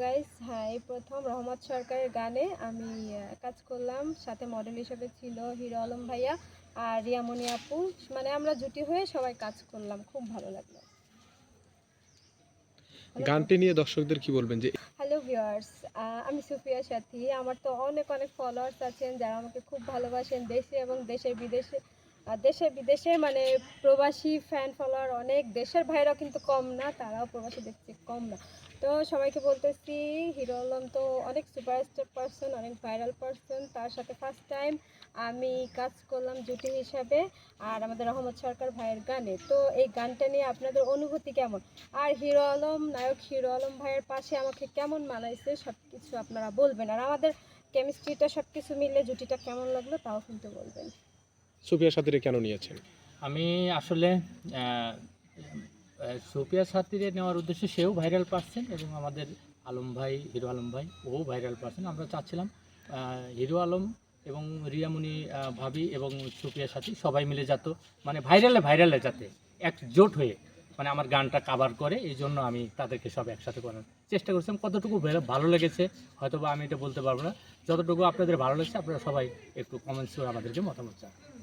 Guys হ্যাঁ এই প্রথম রহমত সরকারের গানে আমি কাজ করলাম। সাথে মডেল হিসেবে ছিল হিরো আলম ভাইয়া আর রিয়ামণি আপু। মানে আমরা জুটি হয়ে সবাই কাজ করলাম। খুব ভালো লাগল। গানটি নিয়ে দর্শকদের কি বলবেন? যে হ্যালো ভিউয়ার্স আমি সুফিয়া সাথী। আমার তো অনেক অনেক ফলোয়ার্স আছেন যারা আমাকে খুব ভালোবাসেন দেশে এবং দেশের বিদেশে। দেশে, বিদেশে মানে প্রবাসী ফ্যান ফলোয়ার অনেক, দেশের ভাইরাও কিন্তু কম না, তারাও প্রবাসী দেখছে কম না। তো সবাইকে বলতেছি, হিরো আলম তো অনেক সুপারস্টার পারসন অনেক ভাইরাল পারসন তার সাথে ফার্স্ট টাইম আমি কাজ করলাম জুটি হিসাবে আর আমাদের রহমত সরকার ভাইয়ের গানে। তো এই গানটা নিয়ে আপনাদের অনুভূতি কেমন? আর হিরো আলম, নায়ক হিরো আলম ভাইয়ের পাশে আমাকে কেমন মানাইছে সব কিছু আপনারা বলবেন। আর আমাদের কেমিস্ট্রিটা সব কিছু মিলে জুটিটা কেমন লাগল, তাও কিন্তু বলবেন। সুফিয়া সাথীরে কেন নিয়েছেন? আমি আসলে সুফিয়া সাথীরে নেওয়ার উদ্দেশ্যে সেও ভাইরাল পার্সন এবং আমাদের আলম ভাই, হিরো আলম ভাই, ও ভাইরাল পার্সন আমরা চাচ্ছিলাম হিরো আলম এবং রিয়ামণি ভাবি এবং সুফিয়া সাথী সবাই মিলে যেত মানে ভাইরালে ভাইরালে যাতে একজোট হয়ে মানে আমার গানটা কাভার করে, এই জন্য আমি তাদেরকে সব একসাথে করার চেষ্টা করছিলাম কতটুকু ভালো- লেগেছে হয়তো বা আমি এটা বলতে পারব না। যতটুকু আপনাদের ভালো লেগেছে, আপনারা সবাই একটু কমেন্টস করে আমাদেরকে মতামত জানান।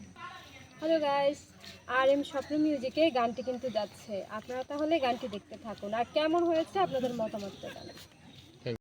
হ্যালো গাইস আর এম স্বপ্ন মিউজিকে গানটি কিন্তু যাচ্ছে। আপনারা তাহলে গানটি দেখতে থাকুন। আর কেমন হয়েছে আপনাদের মতামতটা জানান।